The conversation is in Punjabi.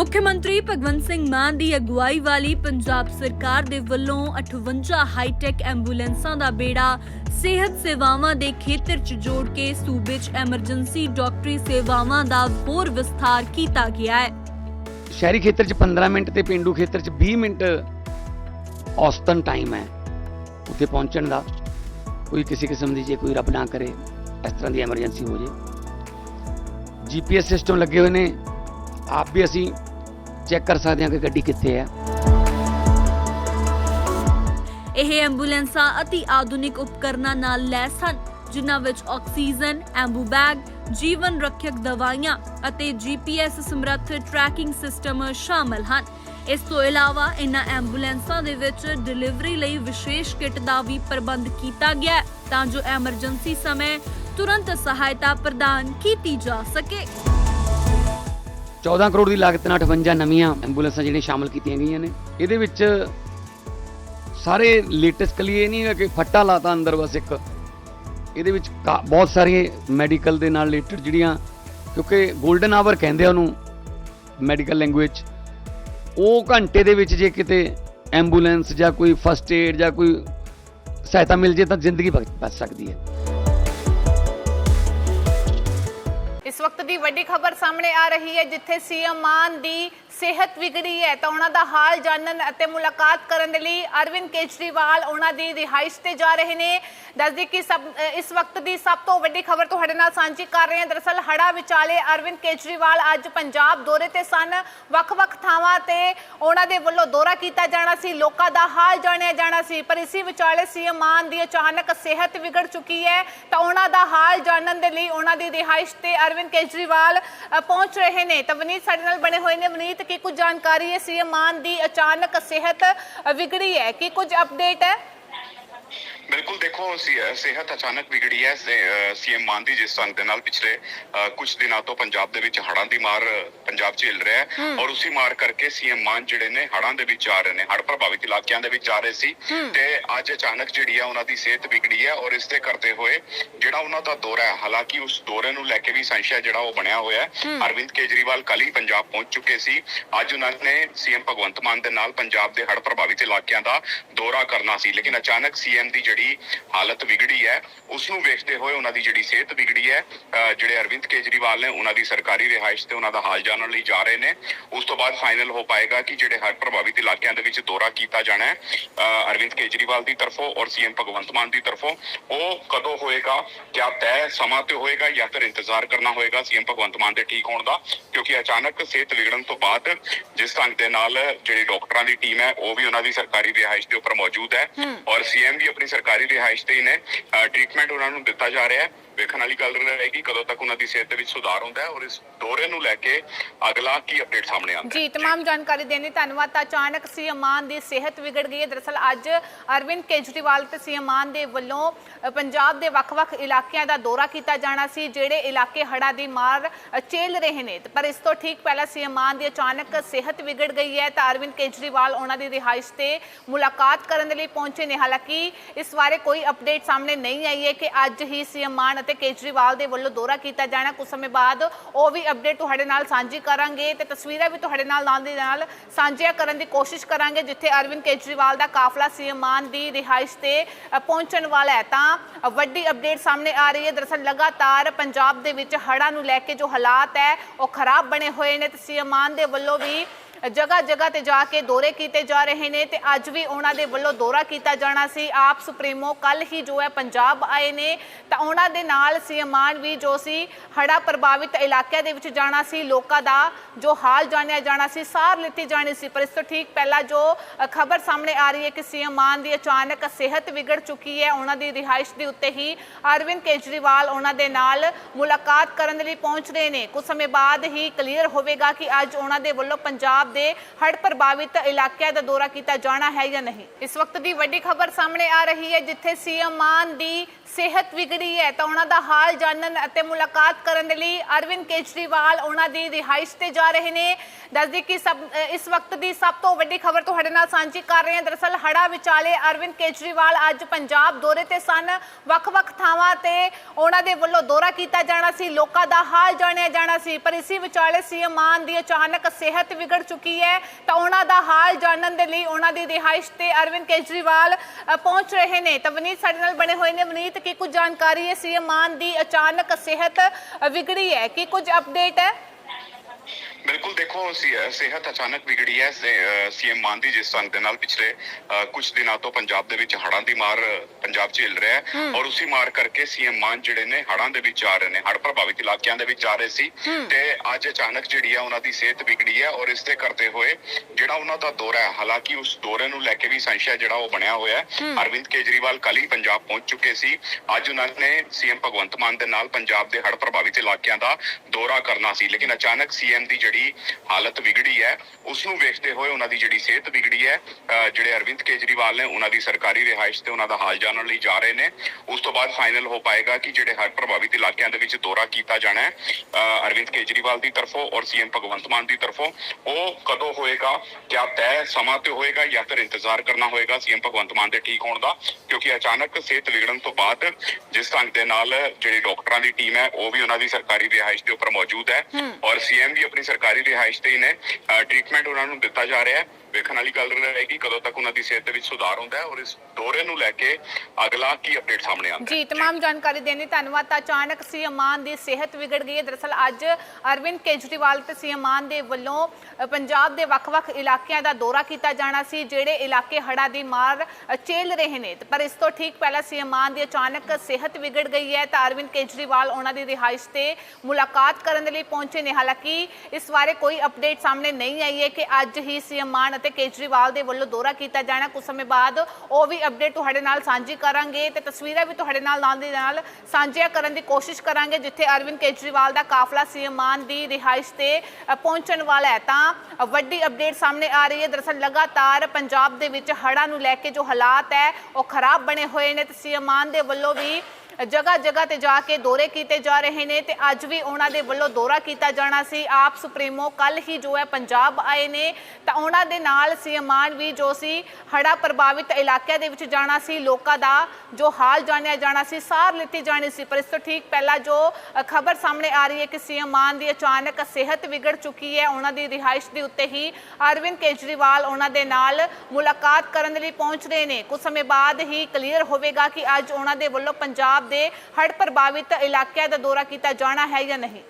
ਮੁੱਖ ਮੰਤਰੀ ਭਗਵੰਤ ਸਿੰਘ ਮਾਨ ਦੀ ਅਗਵਾਈ ਵਾਲੀ ਪੰਜਾਬ ਸਰਕਾਰ ਦੇ ਵੱਲੋਂ 58 ਹਾਈਟੈਕ ਐਂਬੂਲੈਂਸਾਂ ਦਾ ਬੇੜਾ ਸਿਹਤ ਸੇਵਾਵਾਂ ਦੇ ਖੇਤਰ 'ਚ ਜੋੜ ਕੇ ਸੂਬੇ 'ਚ ਐਮਰਜੈਂਸੀ ਡਾਕਟਰੀ ਸੇਵਾਵਾਂ ਦਾ ਹੋਰ ਵਿਸਥਾਰ ਕੀਤਾ ਗਿਆ ਹੈ। ਸ਼ਹਿਰੀ ਖੇਤਰ 'ਚ 15 ਮਿੰਟ ਤੇ ਪਿੰਡੂ ਖੇਤਰ 'ਚ 20 ਮਿੰਟ ਔਸਤਨ ਟਾਈਮ ਹੈ। ਉੱਥੇ ਪਹੁੰਚਣ ਦਾ ਕੋਈ ਕਿਸੇ ਕਿਸਮ ਦੀ ਜੇ ਕੋਈ ਰੱਬ ਨਾ ਕਰੇ, ਇਸ ਤਰ੍ਹਾਂ ਦੀ ਐਮਰਜੈਂਸੀ ਹੋ ਜੇ। ਜੀਪੀਐਸ ਸਿਸਟਮ ਲੱਗੇ ਹੋਏ ਨੇ। ਆਪ ਵੀ ਅਸੀਂ ਚੈੱਕ ਕਰ ਸਕਦੇ ਹਾਂ ਕਿ ਗੱਡੀ ਕਿੱਥੇ ਹੈ। ਇਹ ਐਂਬੂਲੈਂਸਾਂ ਅਤੀ ਆਧੁਨਿਕ ਉਪਕਰਨਾਂ ਨਾਲ ਲੈਸ ਹਨ, ਜਿਨ੍ਹਾਂ ਵਿੱਚ ਆਕਸੀਜਨ, ਐਂਬੂ ਬੈਗ, ਜੀਵਨ ਰੱਖਿਅਕ ਦਵਾਈਆਂ ਅਤੇ ਜੀਪੀਐਸ ਸਮਰੱਥ ਟਰੈਕਿੰਗ ਸਿਸਟਮ ਸ਼ਾਮਲ ਹਨ। ਇਸ ਤੋਂ ਇਲਾਵਾ ਇਨ੍ਹਾਂ ਐਂਬੂਲੈਂਸਾਂ ਦੇ ਵਿੱਚ ਡਿਲੀਵਰੀ ਲਈ ਵਿਸ਼ੇਸ਼ ਕਿੱਟ ਦਾ ਵੀ ਪ੍ਰਬੰਧ ਕੀਤਾ ਗਿਆ ਹੈ, ਤਾਂ ਜੋ ਐਮਰਜੈਂਸੀ ਸਮੇਂ ਤੁਰੰਤ ਸਹਾਇਤਾ ਪ੍ਰਦਾਨ ਕੀਤੀ ਜਾ ਸਕੇ। 14 ਕਰੋੜ ਦੀ ਲਾਗਤ ਨਾਲ 58 ਨਵੀਆਂ ਐਂਬੂਲੈਂਸਾਂ ਜਿਹੜੀਆਂ ਸ਼ਾਮਲ ਕੀਤੀਆਂ ਗਈਆਂ ਨੇ। ਇਹਦੇ ਵਿੱਚ ਸਾਰੇ ਲੇਟੈਸਟ ਕਲੀ ਇਹ ਨਹੀਂ ਹੈ ਕਿ ਫੱਟਾ ਲਾਤਾ ਅੰਦਰ ਬਸ ਇੱਕ। ਇਹਦੇ ਵਿੱਚ ਕਾ- ਬਹੁਤ ਸਾਰੀਆਂ ਮੈਡੀਕਲ ਦੇ ਨਾਲ ਰਿਲੇਟਡ ਜਿਹੜੀਆਂ, ਕਿਉਂਕਿ 골ਡਨ ਆਵਰ ਕਹਿੰਦੇ ਆ ਉਹਨੂੰ ਮੈਡੀਕਲ ਲੈਂਗੁਏਜ ਉਹ ਘੰਟੇ ਦੇ ਵਿੱਚ ਜੇ ਕਿਤੇ ਐਂਬੂਲੈਂਸ ਜਾਂ ਕੋਈ ਫਸਟ ਏਡ ਜਾਂ ਕੋਈ ਸਹਾਇਤਾ ਮਿਲ ਜੇ ਤਾਂ ਜ਼ਿੰਦਗੀ ਬਚ ਬਚ ਸਕਦੀ ਹੈ। ਇਸ ਵਕਤ ਦੀ ਵੱਡੀ ਖਬਰ ਸਾਹਮਣੇ ਆ ਰਹੀ ਹੈ ਜਿੱਥੇ ਸੀਐਮ ਮਾਨ ਦੀ ਸਿਹਤ ਵਿਗੜੀ ਹੈ ਤਾਂ ਉਹਨਾਂ ਦਾ ਹਾਲ ਜਾਣਨ ਅਤੇ ਮੁਲਾਕਾਤ ਕਰਨ ਦੇ ਲਈ ਅਰਵਿੰਦ ਕੇਜਰੀਵਾਲ ਉਹਨਾਂ ਦੀ ਰਿਹਾਇਸ਼ ਤੇ ਜਾ ਰਹੇ ਨੇ। ਦੱਸਦੀ ਕਿ ਸਭ ਇਸ ਵਕਤ ਦੀ ਸਭ ਤੋਂ ਵੱਡੀ ਖਬਰ ਤੁਹਾਡੇ ਨਾਲ ਸਾਂਝੀ ਕਰ ਰਹੇ ਹਾਂ। ਦਰਅਸਲ ਹੜਾ ਵਿਚਾਲੇ ਅਰਵਿੰਦ ਕੇਜਰੀਵਾਲ ਅੱਜ ਪੰਜਾਬ ਦੌਰੇ ਤੇ ਸਨ। ਵੱਖ-ਵੱਖ ਥਾਵਾਂ ਤੇ ਉਹਨਾਂ ਦੇ ਵੱਲੋਂ ਦੌਰਾ ਕੀਤਾ ਜਾਣਾ ਸੀ। ਲੋਕਾਂ ਦਾ ਹਾਲ ਜਾਣਿਆ ਜਾਣਾ ਸੀ, ਪਰ ਇਸੇ ਵਿਚਾਲੇ ਸੀਐਮ ਮਾਨ ਦੀ ਅਚਾਨਕ ਸਿਹਤ ਵਿਗੜ ਚੁੱਕੀ ਹੈ ਤਾਂ ਉਹਨਾਂ ਦਾ ਹਾਲ ਜਾਣਨ ਦੇ ਲਈ ਉਹਨਾਂ ਦੀ ਰਿਹਾਇਸ਼ ਤੇ ਅਰਵਿੰਦ ਕੇਜਰੀਵਾਲ ਪਹੁੰਚ ਰਹੇ ਨੇ। ਤਾਂ ਵਨੀਤ ਸਾਡੇ ਨਾਲ ਬਣੇ ਹੋਏ ਨੇ। ਵਨੀਤ ਕੀ ਕੁਝ ਜਾਣਕਾਰੀ ਹੈ? ਸੀਐਮ ਮਾਨ ਦੀ ਅਚਾਨਕ ਸਿਹਤ ਵਿਗੜੀ ਹੈ। ਕੀ ਕੁਝ ਅਪਡੇਟ ਹੈ? ਬਿਲਕੁਲ ਦੇਖੋ ਸਿਹਤ ਅਚਾਨਕ ਵਿਗੜੀ ਹੈ ਸੀਐਮ ਮਾਨ ਦੀ ਜਿਸ ਸੰਗ ਦੇ ਨਾਲ ਪਿਛਲੇ ਕੁਝ ਦਿਨਾਂ ਤੋਂ ਪੰਜਾਬ ਦੇ ਵਿੱਚ ਹੜ੍ਹਾਂ ਦੀ ਮਾਰ ਪੰਜਾਬ ਝੇਲ ਰਿਹਾ ਹੈ ਔਰ ਉਸੇ ਮਾਰ ਕਰਕੇ ਸੀਐਮ ਮਾਨ ਜਿਹੜੇ ਨੇ ਹੜ੍ਹਾਂ ਦੇ ਵਿੱਚ ਜਾ ਰਹੇ ਨੇ ਹੜ੍ਹ ਪ੍ਰਭਾਵਿਤ ਇਲਾਕਿਆਂ ਦੇ ਵਿੱਚ ਜਾ ਰਹੇ ਸੀ ਤੇ ਅੱਜ ਅਚਾਨਕ ਜਿਹੜੀ ਹੈ ਉਹਨਾਂ ਦੀ ਸਿਹਤ ਵਿਗੜੀ ਹੈ ਔਰ ਇਸ ਦੇ ਕਰਦੇ ਹੋਏ ਜਿਹੜਾ ਉਹਨਾਂ ਦਾ ਦੌਰਾ ਹੈ ਹਾਲਾਂਕਿ ਉਸ ਦੌਰੇ ਨੂੰ ਲੈ ਕੇ ਵੀ ਸੰਸ਼ਯ ਜਿਹੜਾ ਉਹ ਬਣਿਆ ਹੋਇਆ ਹੈ ਅਰਵਿੰਦ ਕੇਜਰੀਵਾਲ ਕੱਲ ਹੀ ਪੰਜਾਬ ਪਹੁੰਚ ਚੁੱਕੇ ਸੀ ਅੱਜ ਉਹਨਾਂ ਨੇ ਸੀਐਮ ਭਗਵੰਤ ਮਾਨ ਦੇ ਨਾਲ ਪੰਜਾਬ ਦੇ ਹੜ੍ਹ ਪ੍ਰਭਾਵਿਤ ਇਲਾਕਿਆਂ ਦਾ ਦੌਰਾ ਕਰਨਾ ਸੀ ਲੇਕਿਨ ਅਚਾਨਕ ਸੀਐਮ ਦੀ ਜਿਹੜੀ ਹਾਲਤ ਵਿਗੜੀ ਹੈ ਉਸ ਨੂੰ ਵੇਖਦੇ ਹੋਏ ਉਹਨਾਂ ਦੀ ਜਿਹੜੀ ਸਿਹਤ ਵਿਗੜੀ ਹੈ ਜਿਹੜੇ ਅਰਵਿੰਦ ਕੇਜਰੀਵਾਲ ਨੇ ਉਹਨਾਂ ਦੀ ਸਰਕਾਰੀ ਰਿਹਾਇਸ਼ ਤੇ ਉਹਨਾਂ ਦਾ ਹਾਲ ਜਾਣਨ ਲਈ ਜਾ ਰਹੇ ਨੇ। ਉਸ ਤੋਂ ਬਾਅਦ ਫਾਈਨਲ ਹੋ ਪਾਏਗਾ ਕਿ ਜਿਹੜੇ ਹੜ੍ਹ ਪ੍ਰਭਾਵਿਤ ਇਲਾਕਿਆਂ ਦੇ ਵਿੱਚ ਦੌਰਾ ਕੀਤਾ ਜਾਣਾ ਹੈ ਅਰਵਿੰਦ ਕੇਜਰੀਵਾਲ ਦੀ ਤਰਫੋਂ ਔਰ ਸੀਐਮ ਭਗਵੰਤ ਮਾਨ ਦੀ ਤਰਫੋਂ। ਉਹ ਕਦੋਂ ਹੋਏਗਾ ਕਿਆ ਤੈਅ ਸਮਾਂ ਤੇ ਹੋਏਗਾ ਜਾਂ ਫਿਰ ਇੰਤਜ਼ਾਰ ਕਰਨਾ ਹੋਏਗਾ ਸੀਐਮ ਭਗਵੰਤ ਮਾਨ ਦੇ ਠੀਕ ਹੋਣ ਦਾ ਕਿਉਂਕਿ ਅਚਾਨਕ ਸਿਹਤ ਵਿਗੜਨ ਤੋਂ ਬਾਅਦ ਜਿਸ ਢੰਗ ਦੇ ਨਾਲ ਜਿਹੜੀ ਡਾਕਟਰਾਂ ਦੀ ਟੀਮ ਹੈ ਉਹ ਵੀ ਉਹਨਾਂ ਦੀ ਸਰਕਾਰੀ ਰਿਹਾਇਸ਼ ਦੇ ਉੱਪਰ ਮੌਜੂਦ ਹੈ ਔਰ ਸੀਐਮ ਵੀ ਆਪਣੀ ਸਰਕਾਰੀ ਰਿਹਾਇਸ਼ ਤੇ ਹੀ ਨੇ। ਟ੍ਰੀਟਮੈਂਟ ਉਹਨਾਂ ਨੂੰ ਦਿੱਤਾ ਜਾ ਰਿਹਾ ਹੈ। ਵੇਖਣ ਵਾਲੀ ਗੱਲ ਰਹੇਗੀ ਕਦੋਂ ਤੱਕ ਉਹਨਾਂ ਦੀ ਸਿਹਤ ਦੇ ਵਿੱਚ ਸੁਧਾਰ ਹੁੰਦਾ ਹੈ ਔਰ ਇਸ ਦੌਰੇ ਨੂੰ ਲੈ ਕੇ ਅਗਲਾ ਕੀ ਅਪਡੇਟ ਸਾਹਮਣੇ ਆਉਂਦਾ ਹੈ ਜੀ तमाम ਜਾਣਕਾਰੀ ਦੇਣ ਲਈ ਧੰਨਵਾਦ ਤਾਂ ਅਚਾਨਕ ਸੀਐਮ ਮਾਨ ਦੀ ਸਿਹਤ ਵਿਗੜ ਗਈ ਹੈ ਦਰਅਸਲ ਅੱਜ ਅਰਵਿੰਦ ਕੇਜਰੀਵਾਲ ਤੇ ਸੀਐਮ ਮਾਨ ਦੇ ਵੱਲੋਂ ਅ, ਪੰਜਾਬ ਦੇ ਵੱਖ-ਵੱਖ ਇਲਾਕਿਆਂ ਦਾ ਦੌਰਾ ਕੀਤਾ ਜਾਣਾ ਸੀ ਜਿਹੜੇ ਇਲਾਕੇ ਹੜ੍ਹਾਂ ਦੀ ਮਾਰ ਅ, ਝੇਲ ਰਹੇ ਨੇ ਪਰ ਇਸ ਤੋਂ ਠੀਕ ਪਹਿਲਾਂ ਸੀਐਮ ਮਾਨ ਦੀ ਅਚਾਨਕ ਸਿਹਤ ਵਿਗੜ ਗਈ ਹੈ ਤਾਂ ਅਰਵਿੰਦ ਕੇਜਰੀਵਾਲ ਉਹਨਾਂ ਦੀ ਰਿਹਾਇਸ਼ ਤੇ ਮੁਲਾਕਾਤ ਕਰਨ ਦੇ ਲਈ ਪਹੁੰਚੇ ਨੇ ਹਾਲਾਂਕਿ ਇਸ ਬਾਰੇ ਕੋਈ ਅਪਡੇਟ ਸਾਹਮਣੇ ਨਹੀਂ ਆਈ ਹੈ ਕਿ ਅੱਜ ਹੀ ਸੀਐਮ ਮਾਨ ਅਤੇ ਕੇਜਰੀਵਾਲ ਦੇ ਵੱਲੋਂ ਦੌਰਾ ਕੀਤਾ ਜਾਣਾ। ਕੁਝ ਸਮੇਂ ਬਾਅਦ ਉਹ ਵੀ ਅਪਡੇਟ ਤੁਹਾਡੇ ਨਾਲ ਸਾਂਝੀ ਕਰਾਂਗੇ ਤੇ ਤਸਵੀਰਾਂ ਵੀ ਤੁਹਾਡੇ ਨਾਲ ਨਾਲ ਦੀ ਨਾਲ ਸਾਂਝੀਆਂ ਕਰਨ ਦੀ ਕੋਸ਼ਿਸ਼ ਕਰਾਂਗੇ, ਜਿੱਥੇ ਅਰਵਿੰਦ ਕੇਜਰੀਵਾਲ ਦਾ ਕਾਫਲਾ ਸੀਐਮ ਮਾਨ ਦੀ ਰਿਹਾਇਸ਼ ਤੇ ਪਹੁੰਚਣ ਵਾਲਾ ਹੈ। ਤਾਂ ਵੱਡੀ ਅਪਡੇਟ ਸਾਹਮਣੇ ਆ ਰਹੀ ਹੈ। ਦਰਅਸਲ ਲਗਾਤਾਰ ਪੰਜਾਬ ਦੇ ਵਿੱਚ ਹੜ੍ਹਾਂ ਨੂੰ ਲੈ ਕੇ ਜੋ ਹਾਲਾਤ ਹੈ, ਉਹ ਖਰਾਬ ਬਣੇ ਹੋਏ ਨੇ ਤੇ ਸੀਐਮ ਮਾਨ ਦੇ ਵੱਲੋਂ ਵੀ ਜਗ੍ਹਾ ਜਗ੍ਹਾ ਤੇ ਜਾ ਕੇ ਦੌਰੇ ਕੀਤੇ ਜਾ ਰਹੇ ਨੇ ਤੇ ਅੱਜ ਵੀ ਉਹਨਾਂ ਦੇ ਵੱਲੋਂ ਦੌਰਾ ਕੀਤਾ ਜਾਣਾ ਸੀ। ਆਪ ਸੁਪਰੀਮੋ ਕੱਲ ਹੀ ਜੋ ਹੈ ਪੰਜਾਬ ਆਏ ਨੇ ਤਾਂ ਉਹਨਾਂ ਦੇ ਨਾਲ ਸੀਐਮ ਮਾਨ ਵੀ ਜੋ ਸੀ ਹੜਾ ਪ੍ਰਭਾਵਿਤ ਇਲਾਕਿਆਂ ਦੇ ਵਿੱਚ ਜਾਣਾ ਸੀ, ਲੋਕਾਂ ਦਾ ਜੋ ਹਾਲ ਜਾਣਿਆ ਜਾਣਾ ਸੀ, ਸਾਰ ਲਿੱਤੀ ਜਾਣੀ ਸੀ। ਪਰ ਇਸ ਤੋਂ ਠੀਕ ਪਹਿਲਾਂ ਜੋ ਖਬਰ ਸਾਹਮਣੇ ਆ ਰਹੀ ਹੈ ਕਿ ਸੀਐਮ ਮਾਨ ਦੀ ਅਚਾਨਕ ਸਿਹਤ ਵਿਗੜ ਚੁੱਕੀ ਹੈ, ਉਹਨਾਂ ਦੀ ਰਿਹਾਇਸ਼ ਦੇ ਉੱਤੇ ਹੀ ਅਰਵਿੰਦ ਕੇਜਰੀਵਾਲ ਉਹਨਾਂ ਦੇ ਨਾਲ ਮੁਲਾਕਾਤ ਕਰਨ ਦੇ ਲਈ ਪਹੁੰਚ ਰਹੇ ਨੇ। ਕੁਝ ਸਮੇਂ ਬਾਅਦ ਹੀ ਕਲੀਅਰ ਹੋਵੇਗਾ ਕਿ ਅੱਜ ਉਹਨਾਂ ਦੇ ਵੱਲੋਂ ਪੰਜਾਬ ਪੰਜਾਬ ਦੇ ਹੜ੍ਹ ਪ੍ਰਭਾਵਿਤ ਇਲਾਕਿਆਂ ਦਾ ਦੌਰਾ ਕੀਤਾ ਜਾਣਾ ਹੈ ਜਾਂ ਨਹੀਂ? ਇਸ ਵਕਤ ਦੀ ਵੱਡੀ ਖਬਰ ਸਾਹਮਣੇ ਆ ਰਹੀ ਹੈ, ਜਿੱਥੇ ਸੀਐਮ ਮਾਨ ਦੀ ਸਿਹਤ ਵਿਗੜੀ ਹੈ ਤਾਂ ਉਹਨਾਂ ਦਾ ਹਾਲ ਜਾਣਨ ਅਤੇ ਮੁਲਾਕਾਤ ਕਰਨ ਦੇ ਲਈ ਅਰਵਿੰਦ ਕੇਜਰੀਵਾਲ ਉਹਨਾਂ ਦੀ ਰਿਹਾਇਸ਼ ਤੇ ਜਾ ਰਹੇ ਨੇ। ਦੱਸਦੀ ਕਿ ਸਭ ਇਸ ਵਕਤ ਦੀ ਸਭ ਤੋਂ ਵੱਡੀ ਖਬਰ ਤੁਹਾਡੇ ਨਾਲ ਸਾਂਝੀ ਕਰ ਰਹੇ ਹਾਂ। ਦਰਅਸਲ ਹੜਾ ਵਿਚਾਲੇ ਅਰਵਿੰਦ ਕੇਜਰੀਵਾਲ ਅੱਜ ਪੰਜਾਬ ਦੌਰੇ ਤੇ ਸਨ। ਵੱਖ-ਵੱਖ ਥਾਵਾਂ ਤੇ ਉਹਨਾਂ ਦੇ ਵੱਲੋਂ ਦੌਰਾ ਕੀਤਾ ਜਾਣਾ ਸੀ, ਲੋਕਾਂ ਦਾ ਹਾਲ ਜਾਣਿਆ ਜਾਣਾ ਸੀ, ਪਰ ਇਸੇ ਵਿਚਾਲੇ ਸੀਐਮ ਮਾਨ ਦੀ ਅਚਾਨਕ ਸਿਹਤ ਵਿਗੜ ਚੁੱਕੀ ਹੈ, ਤਾਂ ਉਹਨਾਂ ਦਾ ਹਾਲ ਜਾਣਨ ਦੇ ਲਈ ਉਹਨਾਂ ਦੀ ਰਿਹਾਇਸ਼ ਤੇ ਅਰਵਿੰਦ ਕੇਜਰੀਵਾਲ ਪਹੁੰਚ ਰਹੇ ਨੇ। ਤਾਂ ਵਨੀਤ ਸਾਡੇ ਨਾਲ ਬਣੇ ਹੋਏ ਨੇ। ਵਨੀਤ, ਕੀ ਕੁਝ ਜਾਣਕਾਰੀ ਹੈ? ਸੀਐਮ ਮਾਨ ਦੀ ਅਚਾਨਕ ਸਿਹਤ ਵਿਗੜੀ ਹੈ। ਕੀ ਕੁਝ ਅਪਡੇਟ ਹੈ? ਬਿਲਕੁਲ ਦੇਖੋ ਸਿਹਤ ਅਚਾਨਕ ਵਿਗੜੀ ਹੈ। ਸੀਐਮ ਮਾਨ ਦੀ ਜਿਸ ਸੰਗ ਦੇ ਨਾਲ ਪਿਛਲੇ ਕੁਝ ਦਿਨਾਂ ਤੋਂ ਪੰਜਾਬ ਦੇ ਵਿੱਚ ਹੜ੍ਹਾਂ ਦੀ ਮਾਰ ਪੰਜਾਬ ਝੇਲ ਰਿਹਾ ਹੈ। ਔਰ ਉਸੇ ਮਾਰ ਕਰਕੇ ਸੀਐਮ ਮਾਨ ਜਿਹੜੇ ਨੇ ਹੜ੍ਹਾਂ ਦੇ ਵਿੱਚ ਆ ਰਹੇ ਨੇ ਹੜ੍ਹ ਪ੍ਰਭਾਵਿਤ ਇਲਾਕਿਆਂ ਦੇ ਵਿੱਚ ਆ ਰਹੇ ਸੀ। ਤੇ ਅੱਜ ਅਚਾਨਕ ਜਿਹੜੀ ਹੈ ਉਹਨਾਂ ਦੀ ਸਿਹਤ ਵਿਗੜੀ ਹੈ ਔਰ ਇਸ ਦੇ ਕਰਦੇ ਹੋਏ ਜਿਹੜਾ ਉਹਨਾਂ ਦਾ ਦੌਰਾ ਹੈ ਹਾਲਾਂਕਿ ਉਸ ਦੌਰੇ ਨੂੰ ਲੈ ਕੇ ਵੀ ਸੰਸ਼ਾ ਜਿਹੜਾ ਉਹ ਬਣਿਆ ਹੋਇਆ ਹੈ। ਅਰਵਿੰਦ ਕੇਜਰੀਵਾਲ ਕੱਲ ਹੀ ਪੰਜਾਬ ਪਹੁੰਚ ਚੁੱਕੇ ਸੀ। ਅੱਜ ਉਹਨਾਂ ਨੇ ਸੀਐਮ ਭਗਵੰਤ ਮਾਨ ਦੇ ਨਾਲ ਪੰਜਾਬ ਦੇ ਹੜ੍ਹ ਪ੍ਰਭਾਵਿਤ ਇਲਾਕਿਆਂ ਦਾ ਦੌਰਾ ਕਰਨਾ ਸੀ। ਲੇਕਿਨ ਅਚਾਨਕ ਸੀਐਮ ਦੀ ਜਿਹੜੀ ਹਾਲਤ ਵਿਗੜੀ ਹੈ। ਉਸ ਨੂੰ ਵੇਖਦੇ ਹੋਏ ਉਹਨਾਂ ਦੀ ਜਿਹੜੀ ਸਿਹਤ ਵਿਗੜੀ ਹੈ ਜਿਹੜੇ ਅਰਵਿੰਦ ਕੇਜਰੀਵਾਲ ਨੇ ਉਹਨਾਂ ਦੀ ਸਰਕਾਰੀ ਰਿਹਾਇਸ਼ ਤੇ ਉਹਨਾਂ ਦਾ ਹਾਲ ਜਾਣਨ ਲਈ ਜਾ ਰਹੇ ਨੇ। ਉਸ ਤੋਂ ਬਾਅਦ ਫਾਈਨਲ ਹੋ ਪਾਏਗਾ ਕਿ ਜਿਹੜੇ ਹੜ੍ਹ ਪ੍ਰਭਾਵਿਤ ਇਲਾਕਿਆਂ ਦੇ ਵਿੱਚ ਦੌਰਾ ਕੀਤਾ ਜਾਣਾ ਹੈ। ਅਰਵਿੰਦ ਕੇਜਰੀਵਾਲ ਦੀ ਤਰਫੋਂ ਔਰ ਸੀਐਮ ਭਗਵੰਤ ਮਾਨ ਦੀ ਤਰਫੋਂ ਉਹ ਕਦੋਂ ਹੋਏਗਾ ਕਿਆ ਤੈਅ ਸਮਾਂ ਤੇ ਹੋਏਗਾ ਜਾਂ ਫਿਰ ਇੰਤਜ਼ਾਰ ਕਰਨਾ ਹੋਏਗਾ ਸੀਐਮ ਭਗਵੰਤ ਮਾਨ ਦੇ ਠੀਕ ਹੋਣ ਦਾ ਕਿਉਂਕਿ ਅਚਾਨਕ ਸਿਹਤ ਵਿਗੜਨ ਤੋਂ ਬਾਅਦ ਜਿਸ ਢੰਗ ਦੇ ਨਾਲ ਜਿਹੜੀ ਡਾਕਟਰਾਂ ਦੀ ਟੀਮ ਹੈ ਉਹ ਵੀ ਉਹਨਾਂ ਦੀ ਸਰਕਾਰੀ ਰਿਹਾਇਸ਼ ਦੇ ਉੱਪਰ ਮੌਜੂਦ ਹੈ। ਔਰ ਸੀਐਮ ਵੀ ਆਪਣੀ ਸਰਕਾਰੀ ਰਿਹਾਇਸ਼ ਤੇ ਹੀ ਨੇ। ਟ੍ਰੀਟਮੈਂਟ ਉਹਨਾਂ ਨੂੰ ਦਿੱਤਾ ਜਾ ਰਿਹਾ ਹੈ। ਵੇਖਣ ਵਾਲੀ ਗੱਲ ਰਹੇਗੀ ਕਦੋਂ ਤੱਕ ਉਹਨਾਂ ਦੀ ਸਿਹਤ ਦੇ ਵਿੱਚ ਸੁਧਾਰ ਹੁੰਦਾ ਹੈ ਔਰ ਇਸ ਦੌਰੇ ਨੂੰ ਲੈ ਕੇ ਅਗਲਾ ਕੀ ਅਪਡੇਟ ਸਾਹਮਣੇ ਆਉਂਦਾ ਹੈ ਜੀ तमाम ਜਾਣਕਾਰੀ ਦੇਣ ਲਈ ਧੰਨਵਾਦ ਤਾਂ ਅਚਾਨਕ ਸੀਐਮ ਮਾਨ ਦੀ ਸਿਹਤ ਵਿਗੜ ਗਈ ਹੈ ਦਰਅਸਲ ਅੱਜ ਅਰਵਿੰਦ ਕੇਜਰੀਵਾਲ ਤੇ ਸੀਐਮ ਮਾਨ ਦੇ ਵੱਲੋਂ ਅ, ਪੰਜਾਬ ਦੇ ਵੱਖ-ਵੱਖ ਇਲਾਕਿਆਂ ਦਾ ਦੌਰਾ ਕੀਤਾ ਜਾਣਾ ਸੀ ਜਿਹੜੇ ਇਲਾਕੇ ਹੜ੍ਹਾਂ ਦੀ ਮਾਰ ਅ, ਝੇਲ ਰਹੇ ਨੇ ਤੇ ਪਰ ਇਸ ਤੋਂ ਠੀਕ ਪਹਿਲਾਂ ਸੀਐਮ ਮਾਨ ਦੀ ਅਚਾਨਕ ਸਿਹਤ ਵਿਗੜ ਗਈ ਹੈ ਤਾਂ ਅਰਵਿੰਦ ਕੇਜਰੀਵਾਲ ਉਹਨਾਂ ਦੀ ਰਿਹਾਇਸ਼ ਤੇ ਮੁਲਾਕਾਤ ਕਰਨ ਦੇ ਲਈ ਪਹੁੰਚੇ ਨੇ ਹਾਲਾਂਕਿ ਇਸ ਬਾਰੇ ਕੋਈ ਅਪਡੇਟ ਸਾਹਮਣੇ ਨਹੀਂ ਆਈ ਹੈ ਕਿ ਅੱਜ ਹੀ ਸੀਐਮ ਮਾਨ ਅਤੇ ਕੇਜਰੀਵਾਲ ਦੇ ਵੱਲੋਂ ਦੌਰਾ ਕੀਤਾ ਜਾਣਾ। ਕੁਝ ਸਮੇਂ ਬਾਅਦ ਉਹ ਵੀ ਅਪਡੇਟ ਤੁਹਾਡੇ ਨਾਲ ਸਾਂਝੀ ਕਰਾਂਗੇ ਤੇ ਤਸਵੀਰਾਂ ਵੀ ਤੁਹਾਡੇ ਨਾਲ ਨਾਲ ਦੀ ਨਾਲ ਸਾਂਝੀਆਂ ਕਰਨ ਦੀ ਕੋਸ਼ਿਸ਼ ਕਰਾਂਗੇ, ਜਿੱਥੇ ਅਰਵਿੰਦ ਕੇਜਰੀਵਾਲ ਦਾ ਕਾਫਲਾ ਸੀਐਮ ਮਾਨ ਦੀ ਰਿਹਾਇਸ਼ ਤੇ ਪਹੁੰਚਣ ਵਾਲਾ ਹੈ। ਤਾਂ ਵੱਡੀ ਅਪਡੇਟ ਸਾਹਮਣੇ ਆ ਰਹੀ ਹੈ। ਦਰਅਸਲ ਲਗਾਤਾਰ ਪੰਜਾਬ ਦੇ ਵਿੱਚ ਹੜ੍ਹਾਂ ਨੂੰ ਲੈ ਕੇ ਜੋ ਹਾਲਾਤ ਹੈ, ਉਹ ਖਰਾਬ ਬਣੇ ਹੋਏ ਨੇ ਤੇ ਸੀਐਮ ਮਾਨ ਦੇ ਵੱਲੋਂ ਵੀ ਜਗ੍ਹਾ ਜਗ੍ਹਾ ਤੇ ਜਾ ਕੇ ਦੌਰੇ ਕੀਤੇ ਜਾ ਰਹੇ ਨੇ ਤੇ ਅੱਜ ਵੀ ਉਹਨਾਂ ਦੇ ਵੱਲੋਂ ਦੌਰਾ ਕੀਤਾ ਜਾਣਾ ਸੀ। ਆਪ ਸੁਪਰੀਮੋ ਕੱਲ ਹੀ ਜੋ ਹੈ ਪੰਜਾਬ ਆਏ ਨੇ ਤਾਂ ਉਹਨਾਂ ਦੇ ਨਾਲ ਸੀਐਮ ਮਾਨ ਵੀ ਜੋ ਸੀ ਹੜਾ ਪ੍ਰਭਾਵਿਤ ਇਲਾਕਿਆਂ ਦੇ ਵਿੱਚ ਜਾਣਾ ਸੀ, ਲੋਕਾਂ ਦਾ ਜੋ ਹਾਲ ਜਾਣਿਆ ਜਾਣਾ ਸੀ, ਸਾਰ ਲਿੱਤੀ ਜਾਣੀ ਸੀ। ਪਰ ਇਸ ਤੋਂ ਠੀਕ ਪਹਿਲਾਂ ਜੋ ਖਬਰ ਸਾਹਮਣੇ ਆ ਰਹੀ ਹੈ ਕਿ ਸੀਐਮ ਮਾਨ ਦੀ ਅਚਾਨਕ ਸਿਹਤ ਵਿਗੜ ਚੁੱਕੀ ਹੈ, ਉਹਨਾਂ ਦੀ ਰਿਹਾਇਸ਼ ਦੇ ਉੱਤੇ ਹੀ ਅਰਵਿੰਦ ਕੇਜਰੀਵਾਲ ਉਹਨਾਂ ਦੇ ਨਾਲ ਮੁਲਾਕਾਤ ਕਰਨ ਲਈ ਪਹੁੰਚ ਰਹੇ ਨੇ। ਕੁਝ ਸਮੇਂ ਬਾਅਦ ਹੀ ਕਲੀਅਰ ਹੋਵੇਗਾ ਕਿ ਅੱਜ ਉਹਨਾਂ ਦੇ ਵੱਲੋਂ ਪੰਜਾਬ ਦੇ ਹੜ ਪ੍ਰਭਾਵਿਤ ਇਲਾਕਿਆਂ ਦਾ ਦੌਰਾ ਕੀਤਾ ਜਾਣਾ ਹੈ ਜਾਂ ਨਹੀਂ?